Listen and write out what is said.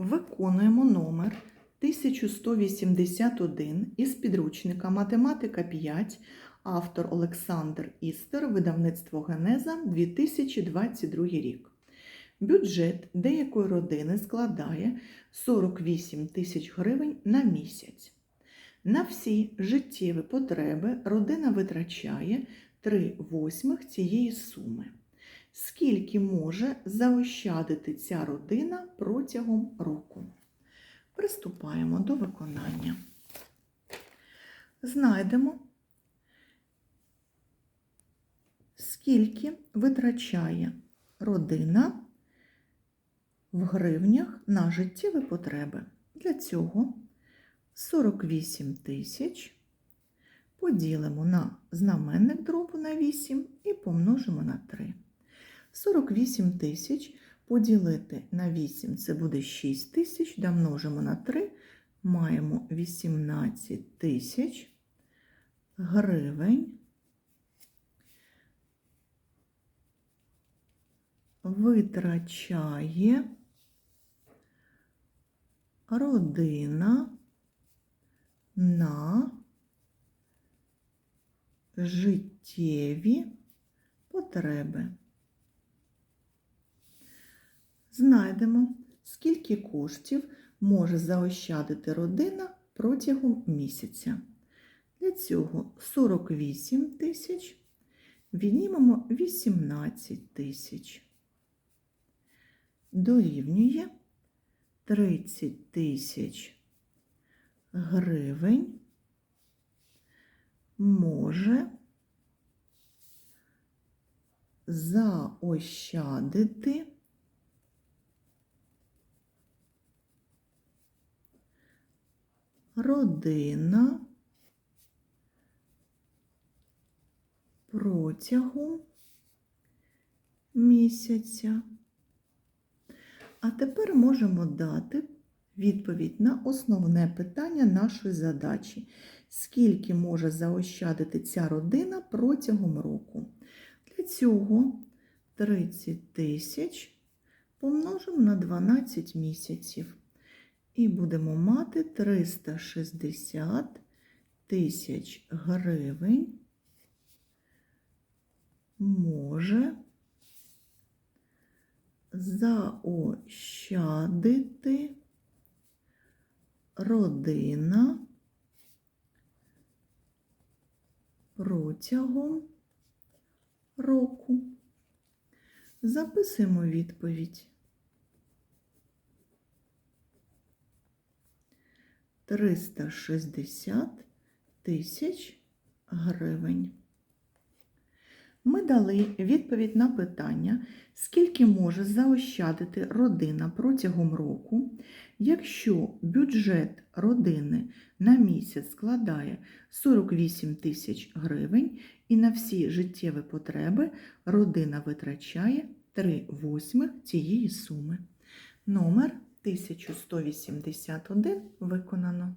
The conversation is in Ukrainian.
Виконуємо номер 1181 із підручника Математика 5, автор Олександр Істер, видавництво Генеза 2022 рік. Бюджет деякої родини складає 48 тисяч гривень на місяць. На всі життєві потреби родина витрачає 3 восьмих цієї суми. Скільки може заощадити ця родина протягом року? Приступаємо до виконання. Знайдемо, скільки витрачає родина в гривнях на життєві потреби. Для цього 48 тисяч поділимо на знаменник дробу на 8 і помножимо на 3. 48 тисяч поділити на 8 це буде 6 тисяч, домножимо на 3, маємо 18 тисяч гривень. Витрачає родина на життєві потреби. Знайдемо, скільки коштів може заощадити родина протягом місяця. Для цього 48 тисяч, віднімемо 18 тисяч. Дорівнює 30 тисяч гривень може заощадити родина протягом місяця. А тепер можемо дати відповідь на основне питання нашої задачі. Скільки може заощадити ця родина протягом року? Для цього 30 тисяч помножимо на 12 місяців. І будемо мати 360 тисяч гривень може заощадити родина протягом року. Записуємо відповідь. 360 тисяч гривень. Ми дали відповідь на питання, скільки може заощадити родина протягом року, якщо бюджет родини на місяць складає 48 тисяч гривень і на всі життєві потреби родина витрачає 3 восьмих цієї суми. Номер 1181 виконано.